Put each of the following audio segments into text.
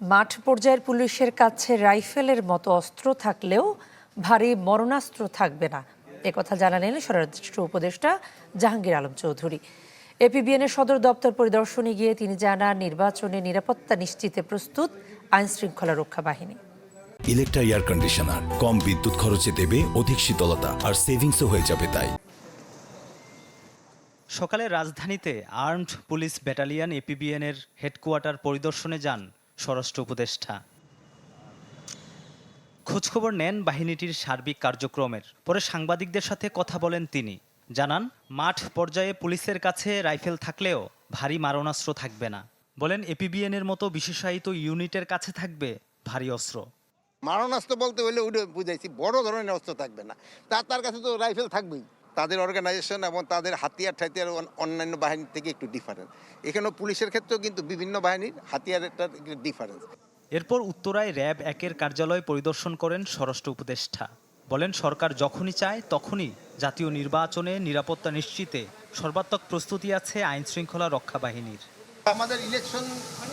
মাঠ পর্যায়ের পুলিশের কাছে রাইফেলের মতো অস্ত্র থাকলেও ভারী মরণাস্ত্র থাকবে না। একথা জানালেন স্বরাষ্ট্র উপদেষ্টা জাহাঙ্গীর আলম চৌধুরী। এপিবিএনের সদর দপ্তর পরিদর্শনে গিয়ে তিনি জানান নির্বাচনে নিরাপত্তা নিশ্চিতে প্রস্তুত আইন শৃঙ্খলা রক্ষা বাহিনী। ইলেকট্রা এয়ার কন্ডিশনার কম বিদ্যুৎ খরচে দেবে অধিক শীতলতা আর সেভিংসও হয়ে যাবে তাই। সকালে রাজধানীতে আর্মড পুলিশ ব্যাটালিয়ন এপিবিএনের হেডকোয়ার্টার পরিদর্শনে যান স্বরাষ্ট্র উপদেষ্টা। খোঁজখবর নেন বাহিনীটির সার্বিক কার্যক্রমের। পরে সাংবাদিকদের সাথে কথা বলেন তিনি। জানান, মাঠ পর্যায়ে পুলিশের কাছে রাইফেল থাকলেও ভারী মারণাস্ত্র থাকবে না। বলেন, এপিবিএনের মতো বিশেষায়িত ইউনিটের কাছে থাকবে ভারী অস্ত্র। মারণাস্ত্র বলতে হলে বুঝাইছি, বড় ধরনের অস্ত্র থাকবে না। তার তার কাছে তো রাইফেল থাকবেই। তাদের অর্গানাইজেশন এবং তাদের হাতিয়ার ঠাতিয়ার অন্যান্য বাহিনীর থেকে একটু ডিফারেন্স এখানেও পুলিশের ক্ষেত্রেও কিন্তু বিভিন্ন বাহিনীর হাতিয়ারেরটা ডিফারেন্স এরপর উত্তরায় র্যাব একের কার্যালয় পরিদর্শন করেন স্বরাষ্ট্র উপদেষ্টা। বলেন সরকার যখনই চায় তখনই জাতীয় নির্বাচনে নিরাপত্তা নিশ্চিতে সর্বাত্মক প্রস্তুতি আছে আইন শৃঙ্খলা রক্ষা বাহিনীর। আমাদের ইলেকশন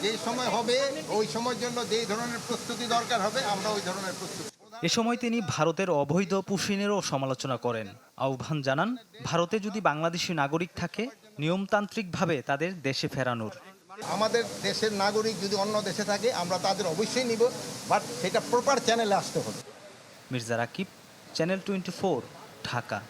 যেই সময় হবে ওই সময়ের জন্য যেই ধরনের প্রস্তুতি দরকার হবে আমরা ওই ধরনের প্রস্তুতি এ সময় তিনি ভারতের অবৈধ পুশিনেরও সমালোচনা করেন। আহ্বান জানান ভারতে যদি বাংলাদেশি নাগরিক থাকে নিয়মতান্ত্রিকভাবে তাদের দেশে ফেরানোর। আমাদের দেশের নাগরিক যদি অন্য দেশে থাকে আমরা তাদের অবশ্যই নিব বাট সেটা প্রপার চ্যানেলে আসতে হবে। Mirza Rakib channel twenty Dhaka.